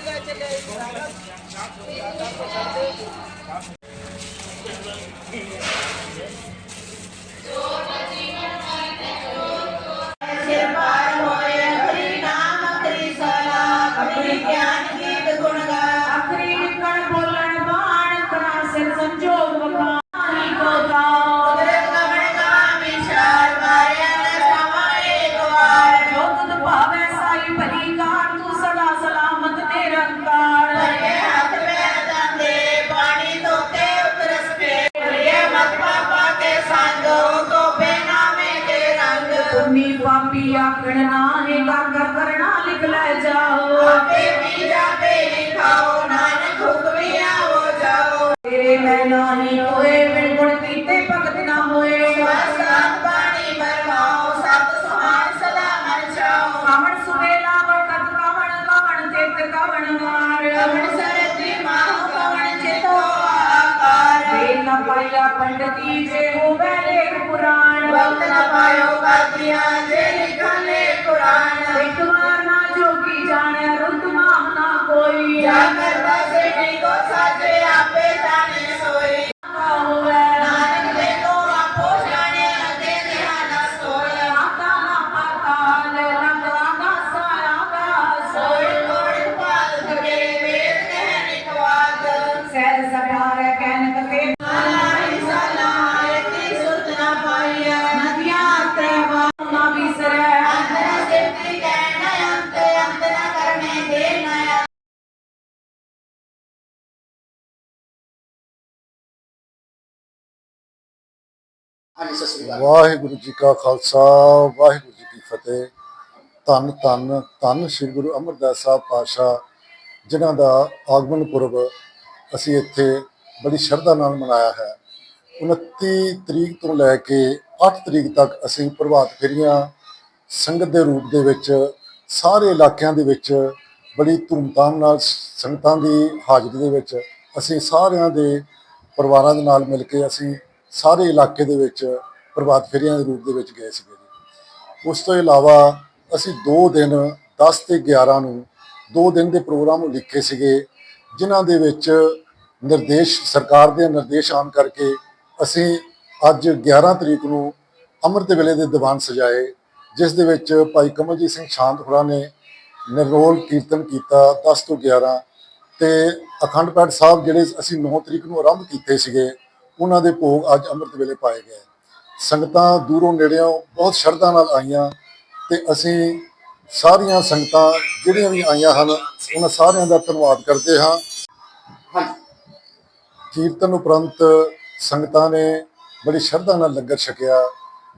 ਸਿਰ ਪਾਪੀ ਆਖਣ ਨਾਹੇ ਕਰ ਕਰਣਾ ਲਿਖ ਲੈ ਜਾਓ। ਆਪੇ ਵੀ ਜਾਪੇ ਲਿਖਾਓ ਨਾਨਕ ਹੁਕਮੀ ਆਵੋ ਜਾਓ। ਤੇਰੇ ਮੈਂ ਨਾਹੀ ਹੋਏ ਬਿਨ ਗੁਣ ਕੀਤੇ ਭਗਤ ਨਾ ਹੋਏ। ਸਤ ਬਾਣੀ ਬਰਮਾਓ ਸਤ ਸਮਾਨ ਸਦਾ ਮਨ ਚਾਓ ਕਾਵਣ ਸੁਵੇਲਾ ਵਕਤ ਕਾਵਣ ਕਾਵਣ ਚਿਤ ਕਾਵਣ ਵਾਰ ਕਵਣ ਸਰਤੀ ਮਾਹੁ ਕਵਣ ਚਿਤੋ ਆਕਾਰ। ਵੇਦ ਨ ਪਾਇਆ ਪੰਡਤੀ ਜੇ ਹੋਵੇ ਲੇਖ ਪੁਰਾਣ। ਵਕਤ ਨ ਪਾਇਓ ਕਾਤੀਆਂ ਜੇ ਲਿਖਲੇ ਕੁਰਾਨ। ਇੱਕ ਵਾਰ ਨਾ ਜੋਗੀ ਜਾਣਿਆ ਰੁੱਤ ਮਾਹ ਨਾ ਕੋਈ। ਜਾ ਹਾਂਜੀ, ਸਤਿ ਸ੍ਰੀ ਅਕਾਲ। ਵਾਹਿਗੁਰੂ ਜੀ ਕਾ ਖਾਲਸਾ, ਵਾਹਿਗੁਰੂ ਜੀ ਕੀ ਫਤਿਹ। ਧੰਨ ਧੰਨ ਧੰਨ ਸ੍ਰੀ ਗੁਰੂ ਅਮਰਦਾਸ ਸਾਹਿਬ ਪਾਤਸ਼ਾਹ, ਜਿਨ੍ਹਾਂ ਦਾ ਆਗਮਨ ਪੁਰਬ ਅਸੀਂ ਇੱਥੇ ਬੜੀ ਸ਼ਰਧਾ ਨਾਲ ਮਨਾਇਆ ਹੈ। 29 ਤਰੀਕ ਤੋਂ ਲੈ ਕੇ 8 ਤਰੀਕ ਤੱਕ ਅਸੀਂ ਪ੍ਰਭਾਤ ਫੇਰੀਆਂ ਸੰਗਤ ਦੇ ਰੂਪ ਦੇ ਵਿੱਚ, ਸਾਰੇ ਇਲਾਕਿਆਂ ਦੇ ਵਿੱਚ ਬੜੀ ਧੂਮਧਾਮ ਨਾਲ ਸੰਗਤਾਂ ਦੀ ਹਾਜ਼ਰੀ ਦੇ ਵਿੱਚ ਅਸੀਂ ਸਾਰਿਆਂ ਦੇ ਪਰਿਵਾਰਾਂ ਦੇ ਨਾਲ ਮਿਲ ਕੇ ਅਸੀਂ ਸਾਰੇ ਇਲਾਕੇ ਦੇ ਵਿੱਚ ਪ੍ਰਭਾਤ ਫੇਰੀਆਂ ਦੇ ਰੂਪ ਦੇ ਵਿੱਚ ਗਏ ਸੀਗੇ ਜੀ। ਉਸ ਤੋਂ ਇਲਾਵਾ ਅਸੀਂ 2 ਦਿਨ 10 ਤੇ 11 ਨੂੰ 2 ਦਿਨ ਦੇ ਪ੍ਰੋਗਰਾਮ ਲਿਖੇ ਸੀਗੇ, ਜਿਨ੍ਹਾਂ ਦੇ ਵਿੱਚ ਨਿਰਦੇਸ਼, ਸਰਕਾਰ ਦੇ ਨਿਰਦੇਸ਼ ਆਉਣ ਕਰਕੇ ਅਸੀਂ ਅੱਜ 11 ਤਰੀਕ ਨੂੰ ਅੰਮ੍ਰਿਤ ਵੇਲੇ ਦੇ ਦੀਵਾਨ ਸਜਾਏ, ਜਿਸ ਦੇ ਵਿੱਚ ਭਾਈ ਕਮਲਜੀਤ ਸਿੰਘ ਸ਼ਾਂਤ ਹੋਰਾਂ ਨੇ ਨਿਰੋਲ ਕੀਰਤਨ ਕੀਤਾ 10 ਤੋਂ 11 ਤੇ ਅਖੰਡ ਪਾਠ ਸਾਹਿਬ ਜਿਹੜੇ ਅਸੀਂ 9 ਤਰੀਕ ਨੂੰ ਆਰੰਭ ਕੀਤੇ ਸੀਗੇ ਉਹਨਾਂ ਦੇ ਭੋਗ ਅੱਜ ਅੰਮ੍ਰਿਤ ਵੇਲੇ ਪਾਏ ਗਏ ਸੰਗਤਾਂ ਦੂਰੋਂ ਨੇੜਿਓਂ ਬਹੁਤ ਸ਼ਰਧਾ ਨਾਲ ਆਈਆਂ ਤੇ ਅਸੀਂ ਸਾਰੀਆਂ ਸੰਗਤਾਂ ਜਿਹੜੀਆਂ ਵੀ ਆਈਆਂ ਹਨ, ਉਹਨਾਂ ਸਾਰਿਆਂ ਦਾ ਧੰਨਵਾਦ ਕਰਦੇ ਹਾਂ। ਕੀਰਤਨ ਉਪਰੰਤ ਸੰਗਤਾਂ ਨੇ ਬੜੀ ਸ਼ਰਧਾ ਨਾਲ ਲੰਗਰ ਛਕਿਆ।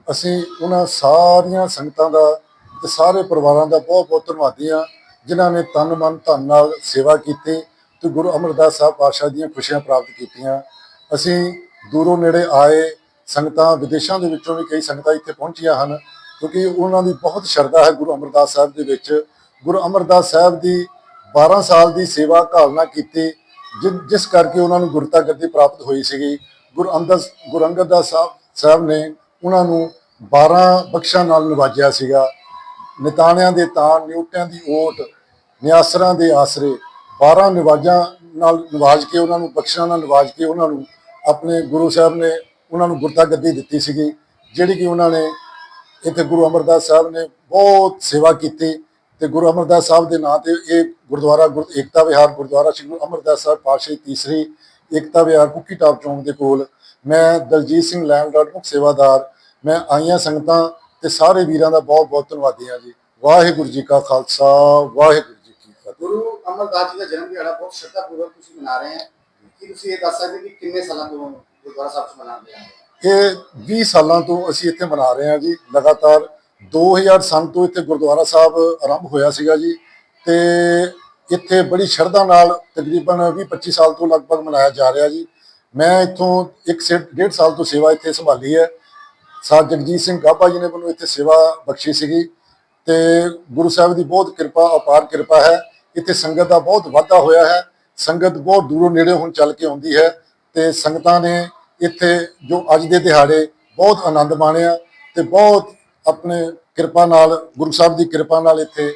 ਅਸੀਂ ਉਹਨਾਂ ਸਾਰੀਆਂ ਸੰਗਤਾਂ ਦਾ ਤੇ ਸਾਰੇ ਪਰਿਵਾਰਾਂ ਦਾ ਬਹੁਤ ਬਹੁਤ ਧੰਨਵਾਦੀ ਹਾਂ, ਜਿਨ੍ਹਾਂ ਨੇ ਤਨ, ਮਨ, ਧਨ ਨਾਲ ਸੇਵਾ ਕੀਤੀ ਤੇ ਗੁਰੂ ਅਮਰਦਾਸ ਸਾਹਿਬ ਪਾਤਸ਼ਾਹ ਦੀਆਂ ਖੁਸ਼ੀਆਂ ਪ੍ਰਾਪਤ ਕੀਤੀਆਂ। ਅਸੀਂ ਦੂਰੋਂ ਨੇੜੇ ਆਏ ਸੰਗਤਾਂ ਵਿਦੇਸ਼ਾਂ ਦੇ ਵਿੱਚੋਂ ਵੀ ਕਈ ਸੰਗਤਾਂ ਇੱਥੇ ਪਹੁੰਚੀਆਂ ਹਨ, ਕਿਉਂਕਿ ਉਹਨਾਂ ਦੀ ਬਹੁਤ ਸ਼ਰਧਾ ਹੈ ਗੁਰੂ ਅਮਰਦਾਸ ਸਾਹਿਬ ਦੇ ਵਿੱਚ। ਗੁਰੂ ਅਮਰਦਾਸ ਸਾਹਿਬ ਦੀ 12 ਸਾਲ ਦੀ ਸੇਵਾ ਘਾਲਣਾ ਕੀਤੀ, ਜਿ- ਜਿਸ ਕਰਕੇ ਉਹਨਾਂ ਨੂੰ ਗੁਰਤਾ ਗੱਦੀ ਪ੍ਰਾਪਤ ਹੋਈ ਸੀਗੀ। ਗੁਰੂ ਅੰਗਦ ਗੁਰੂ ਅੰਗਦ ਦਾਸ ਸਾਹਿਬ ਸਾਹਿਬ ਨੇ ਉਹਨਾਂ ਨੂੰ 12 ਬਖਸ਼ਾਂ ਨਾਲ ਨਿਵਾਜਿਆ ਸੀਗਾ। ਨਿਤਾਣਿਆਂ ਦੇ ਤਾਣ ਨਿਊਟਿਆਂ ਦੀ ਓਟ, ਨਿਆਸਰਾਂ ਦੇ ਆਸਰੇ 12 ਨਿਵਾਜਾਂ ਨਾਲ ਨਿਵਾਜ ਕੇ ਉਹਨਾਂ ਨੂੰ, ਬਖਸ਼ਾਂ ਨਾਲ ਨਿਵਾਜ ਕੇ ਉਹਨਾਂ ਨੂੰ ਆਪਣੇ ਗੁਰੂ ਸਾਹਿਬ ਨੇ ਉਹਨਾਂ ਨੂੰ ਗੁਰਤਾ ਗੱਦੀ ਦਿੱਤੀ ਸੀਗੀ, ਜਿਹੜੀ ਕਿ ਉਹਨਾਂ ਨੇ ਇੱਥੇ ਗੁਰੂ ਅਮਰਦਾਸ ਸਾਹਿਬ ਨੇ ਬਹੁਤ ਸੇਵਾ ਕੀਤੀ ਤੇ ਗੁਰੂ ਅਮਰਦਾਸ ਸਾਹਿਬ ਦੇ ਨਾਂ ਤੇ ਇਹ ਗੁਰਦੁਆਰਾ ਗੁਰ, ਏਕਤਾ ਵਿਹਾਰ ਗੁਰਦੁਆਰਾ ਸ੍ਰੀ ਗੁਰੂ ਅਮਰਦਾਸ ਸਾਹਿਬ ਪਾਤਸ਼ਾਹੀ ਤੀਸਰੀ ਏਕਤਾ ਵਿਹਾਰ ਕੁੱਕੀ ਟਾਪ ਚੌਂਕ ਦੇ ਕੋਲ, ਮੈਂ ਦਲਜੀਤ ਸਿੰਘ ਲੈਂਡਲਾਰਡ ਮੁਖ ਸੇਵਾਦਾਰ, ਮੈਂ ਆਈਆਂ ਸੰਗਤਾਂ ਤੇ ਸਾਰੇ ਵੀਰਾਂ ਦਾ ਬਹੁਤ ਬਹੁਤ ਧੰਨਵਾਦੀ ਹਾਂ ਜੀ। ਵਾਹਿਗੁਰੂ ਜੀ ਕਾ ਖਾਲਸਾ, ਵਾਹਿਗੁਰੂ ਜੀ ਕੀ ਫਤਿਹ। ਗੁਰੂ ਅਮਰਦਾਸ ਜੀ ਦਾ ਜਨਮ ਦਿਹਾੜਾ ਬਹੁਤ ਸ਼ਰਧਾ ਪੂਰਵਕ ਤੁਸੀਂ ਮਨਾ ਰਹੇ ਹੈ ਕੀ ਤੁਸੀਂ ਇਹ ਦੱਸ ਸਕਦੇ ਕਿ ਕਿੰਨੇ ਸਾਲਾਂ ਤੋਂ ਗੁਰਦੁਆਰਾ ਸਾਹਿਬ 'ਚ ਮਨਾਉਂਦੇ ਆ? ਇਹ 20 ਸਾਲਾਂ ਤੋਂ ਅਸੀਂ ਇੱਥੇ ਮਨਾ ਰਹੇ ਹਾਂ ਜੀ। ਲਗਾਤਾਰ 2000 ਸੰਨ ਤੋਂ ਇੱਥੇ ਗੁਰਦੁਆਰਾ ਸਾਹਿਬ ਆਰੰਭ ਹੋਇਆ ਸੀਗਾ ਜੀ ਤੇ ਇੱਥੇ ਬੜੀ ਸ਼ਰਧਾ ਨਾਲ ਤਕਰੀਬਨ 20 25 ਸਾਲ ਤੋਂ ਲਗਭਗ ਮਨਾਇਆ ਜਾ ਰਿਹਾ ਜੀ। ਮੈਂ ਇੱਥੋਂ ਇੱਕ ਸੇ ਡੇਢ ਸਾਲ ਤੋਂ ਸੇਵਾ ਇੱਥੇ ਸੰਭਾਲੀ ਹੈ। ਸਾਧ ਜਗਜੀਤ ਸਿੰਘ ਗਾਬਾ ਜੀ ਨੇ ਮੈਨੂੰ ਇੱਥੇ ਸੇਵਾ ਬਖਸ਼ੀ ਸੀਗੀ ਤੇ ਗੁਰੂ ਸਾਹਿਬ ਦੀ ਬਹੁਤ ਕਿਰਪਾ, ਅਪਾਰ ਕਿਰਪਾ ਹੈ। ਇੱਥੇ ਸੰਗਤ ਦਾ ਬਹੁਤ ਵਾਧਾ ਹੋਇਆ ਹੈ। ਸੰਗਤ ਬਹੁਤ ਦੂਰੋਂ ਨੇੜੇ ਹੁਣ ਚੱਲ ਕੇ ਆਉਂਦੀ ਹੈ ਤੇ ਸੰਗਤਾਂ ਨੇ ਇੱਥੇ ਜੋ ਅੱਜ ਦੇ ਦਿਹਾੜੇ ਬਹੁਤ ਆਨੰਦ ਮਾਣਿਆ ਤੇ ਬਹੁਤ ਆਪਣੇ ਕਿਰਪਾ ਨਾਲ ਗੁਰੂ ਸਾਹਿਬ ਦੀ ਕਿਰਪਾ ਨਾਲ ਇੱਥੇ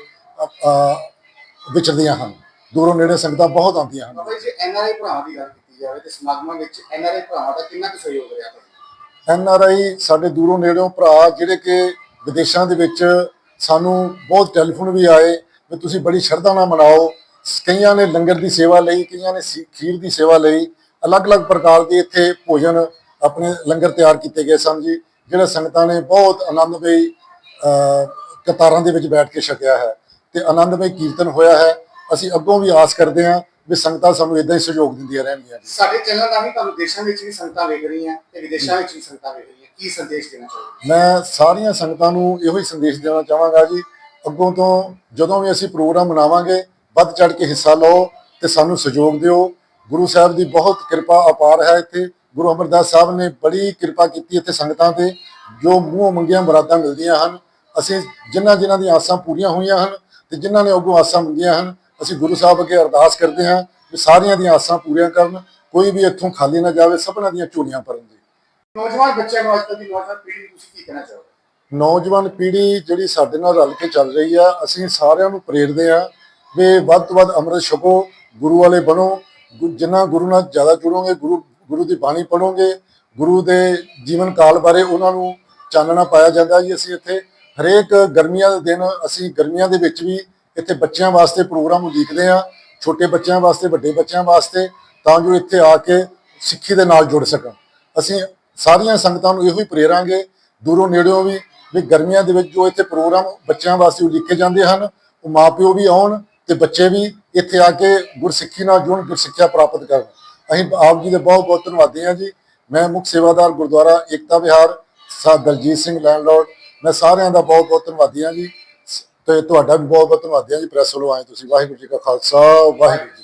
ਵਿਚਰਦੀਆਂ ਹਨ। ਦੂਰੋਂ ਨੇੜੇ ਸੰਗਤਾਂ ਬਹੁਤ ਆਉਂਦੀਆਂ ਹਨ। ਬਾਬਾ ਜੀ ਐਨਆਰਆਈ ਭਰਾਵਾਂ ਦੀ ਗੱਲ ਕੀਤੀ ਜਾਵੇ ਤੇ ਸਮਾਗਮਾਂ ਵਿੱਚ ਐਨਆਰਆਈ ਭਰਾਵਾਂ ਦਾ ਕਿੰਨਾ ਕੁ ਸਹਿਯੋਗ ਰਿਹਾ ਤੁਹਾਨੂੰ ਐਨ ਆਰ ਆਈ ਸਾਡੇ ਦੂਰੋਂ ਨੇੜਿਓਂ ਭਰਾ ਜਿਹੜੇ ਕਿ ਵਿਦੇਸ਼ਾਂ ਦੇ ਵਿੱਚ ਸਾਨੂੰ ਬਹੁਤ ਟੈਲੀਫੋਨ ਵੀ ਆਏ ਵੀ ਤੁਸੀਂ ਬੜੀ ਸ਼ਰਧਾ ਨਾਲ ਮਨਾਓ ਕਈਆਂ ਨੇ ਲੰਗਰ ਦੀ ਸੇਵਾ ਲਈ ਕਈਆਂ ਨੇ ਖੀਰ ਦੀ ਸੇਵਾ ਲਈ। ਅਲੱਗ-ਅਲੱਗ ਪ੍ਰਕਾਰ ਦੇ ਇੱਥੇ ਭੋਜਨ ਆਪਣੇ ਲੰਗਰ ਤਿਆਰ ਕੀਤੇ ਗਏ ਸਨ ਜੀ ਜਿਹੜੇ ਸੰਗਤਾਂ ਨੇ ਬਹੁਤ ਆਨੰਦਮਈ ਕਤਾਰਾਂ ਦੇ ਵਿੱਚ ਬੈਠ ਕੇ ਛਕਿਆ ਹੈ ਤੇ ਆਨੰਦਮਈ ਕੀਰਤਨ ਹੋਇਆ ਹੈ। ਅਸੀਂ ਅੱਗੋਂ ਵੀ ਆਸ ਕਰਦੇ ਹਾਂ ਵੀ ਸੰਗਤਾਂ ਸਾਨੂੰ ਇਦਾਂ ਹੀ ਸਹਿਯੋਗ ਦਿੰਦੀਆਂ ਰਹਿਣਗੀਆਂ ਸਾਡੇ ਚੈਨਲ ਰਾਹੀਂ ਤੁਹਾਨੂੰ ਦੇਸ਼ਾਂ ਵਿੱਚ ਵੀ ਸੰਗਤਾਂ ਵੇਖ ਰਹੀਆਂ ਤੇ ਵਿਦੇਸ਼ਾਂ ਵਿੱਚ ਵੀ ਸੰਗਤਾਂ ਵੇਖ ਰਹੀਆਂ। ਕੀ ਸੰਦੇਸ਼ ਦੇਣਾ ਚਾਹੋਗੇ? ਮੈਂ ਸਾਰੀਆਂ ਸੰਗਤਾਂ ਨੂੰ ਇਹੋ ਹੀ ਸੰਦੇਸ਼ ਦੇਣਾ ਚਾਹਾਂਗਾ ਜੀ ਅੱਗੋਂ ਤੋਂ ਜਦੋਂ ਵੀ ਅਸੀਂ ਪ੍ਰੋਗਰਾਮ ਮਨਾਵਾਂਗੇ ਵੱਧ ਚੜ ਕੇ ਹਿੱਸਾ ਲਓ ਤੇ ਸਾਨੂੰ ਸਹਿਯੋਗ ਦਿਓ। ਗੁਰੂ ਸਾਹਿਬ ਦੀ ਬਹੁਤ ਕਿਰਪਾ ਅਪਾਰ ਹੈ ਇੱਥੇ। ਗੁਰੂ ਅਮਰਦਾਸ ਸਾਹਿਬ ਨੇ ਬੜੀ ਕਿਰਪਾ ਕੀਤੀ ਇੱਥੇ ਸੰਗਤਾਂ ਤੇ ਜੋ ਮੂੰਹ ਮੰਗੀਆਂ ਮੁਰਾਦਾਂ ਮਿਲਦੀਆਂ ਹਨ। ਅਸੀਂ ਜਿਨ੍ਹਾਂ ਜਿਨ੍ਹਾਂ ਦੀਆਂ ਆਸਾਂ ਪੂਰੀਆਂ ਹੋਈਆਂ ਹਨ ਤੇ ਜਿਨ੍ਹਾਂ ਨੇ ਅੱਗੋਂ ਆਸਾਂ ਮੰਗੀਆਂ ਹਨ ਅਸੀਂ ਗੁਰੂ ਸਾਹਿਬ ਅੱਗੇ ਅਰਦਾਸ ਕਰਦੇ ਹਾਂ ਕਿ ਸਾਰੀਆਂ ਦੀਆਂ ਆਸਾਂ ਪੂਰੀਆਂ ਕਰਨ। ਕੋਈ ਵੀ ਇੱਥੋਂ ਖਾਲੀ ਨਾ ਜਾਵੇ ਸਭਨਾਂ ਦੀਆਂ ਝੋਲੀਆਂ ਭਰਨ ਜੀ ਨੌਜਵਾਨ ਬੱਚਿਆਂ ਨੂੰ ਅੱਜ ਤੱਕ ਦੀ ਨੌਜਵਾਨ ਪੀੜ੍ਹੀ ਨੂੰ ਤੁਸੀਂ ਕੀ ਕਹਿਣਾ ਚਾਹੋਗੇ? ਨੌਜਵਾਨ ਪੀੜ੍ਹੀ ਜਿਹੜੀ ਸਾਡੇ ਨਾਲ ਰਲ ਕੇ ਚੱਲ ਰਹੀ ਆ ਅਸੀਂ ਸਾਰਿਆਂ ਨੂੰ ਪ੍ਰੇਰਦੇ ਆ ਵੀ ਵੱਧ ਤੋਂ ਵੱਧ ਅੰਮ੍ਰਿਤ ਛਕੋ, ਗੁਰੂ ਵਾਲੇ ਬਣੋ, ਗੁ- ਜਿੰਨਾ ਗੁਰੂ ਨਾਲ ਜ਼ਿਆਦਾ ਜੁੜੋਗੇ, ਗੁਰੂ ਗੁਰੂ ਦੀ ਬਾਣੀ ਪੜੋਗੇ ਗੁਰੂ ਦੇ ਜੀਵਨ ਕਾਲ ਬਾਰੇ ਉਹਨਾਂ ਨੂੰ ਚਾਨਣਾ ਪਾਇਆ ਜਾਂਦਾ ਜੀ ਅਸੀਂ ਇੱਥੇ। ਹਰੇਕ ਗਰਮੀਆਂ ਦੇ ਦਿਨ ਅਸੀਂ ਗਰਮੀਆਂ ਦੇ ਵਿੱਚ ਵੀ ਇੱਥੇ ਬੱਚਿਆਂ ਵਾਸਤੇ ਪ੍ਰੋਗਰਾਮ ਉਲੀਕਦੇ ਆ ਛੋਟੇ ਬੱਚਿਆਂ ਵਾਸਤੇ, ਵੱਡੇ ਬੱਚਿਆਂ ਵਾਸਤੇ, ਤਾਂ ਜੋ ਇੱਥੇ ਆ ਕੇ ਸਿੱਖੀ ਦੇ ਨਾਲ ਜੁੜ ਸਕਣ। ਅਸੀਂ ਸਾਰੀਆਂ ਸੰਗਤਾਂ ਨੂੰ ਇਹੋ ਹੀ ਪ੍ਰੇਰਾਂਗੇ, ਦੂਰੋਂ ਨੇੜਿਓਂ ਵੀ ਵੀ ਗਰਮੀਆਂ ਦੇ ਵਿੱਚ ਜੋ ਇੱਥੇ ਪ੍ਰੋਗਰਾਮ ਬੱਚਿਆਂ ਵਾਸਤੇ ਉਲੀਕੇ ਜਾਂਦੇ ਹਨ, ਉਹ ਮਾਪਿਓ ਵੀ ਆਉਣ ਤੇ ਬੱਚੇ ਵੀ ਇੱਥੇ ਆ ਕੇ ਗੁਰਸਿੱਖੀ ਨਾਲ ਜੁੜਨ, ਗੁਰਸਿੱਖਿਆ ਪ੍ਰਾਪਤ ਕਰਨ। ਅਸੀਂ ਆਪ ਜੀ ਦੇ ਬਹੁਤ ਬਹੁਤ ਧੰਨਵਾਦੀ ਹਾਂ ਜੀ। ਮੈਂ ਮੁੱਖ ਸੇਵਾਦਾਰ ਗੁਰਦੁਆਰਾ ਏਕਤਾ ਵਿਹਾਰ ਸਾਹਿਬ ਦਲਜੀਤ ਸਿੰਘ ਲੈਂਡਲੋਰਡ ਮੈਂ ਸਾਰਿਆਂ ਦਾ ਬਹੁਤ ਬਹੁਤ ਧੰਨਵਾਦੀ ਹਾਂ ਜੀ। ਤੇ ਤੁਹਾਡਾ ਵੀ ਬਹੁਤ ਬਹੁਤ ਧੰਨਵਾਦੀ ਹਾਂ ਜੀ, ਪ੍ਰੈਸ ਵੱਲੋਂ ਆਏ ਤੁਸੀਂ। ਵਾਹਿਗੁਰੂ ਜੀ ਕਾ ਖਾਲਸਾ, ਵਾਹਿਗੁਰੂ ਜੀ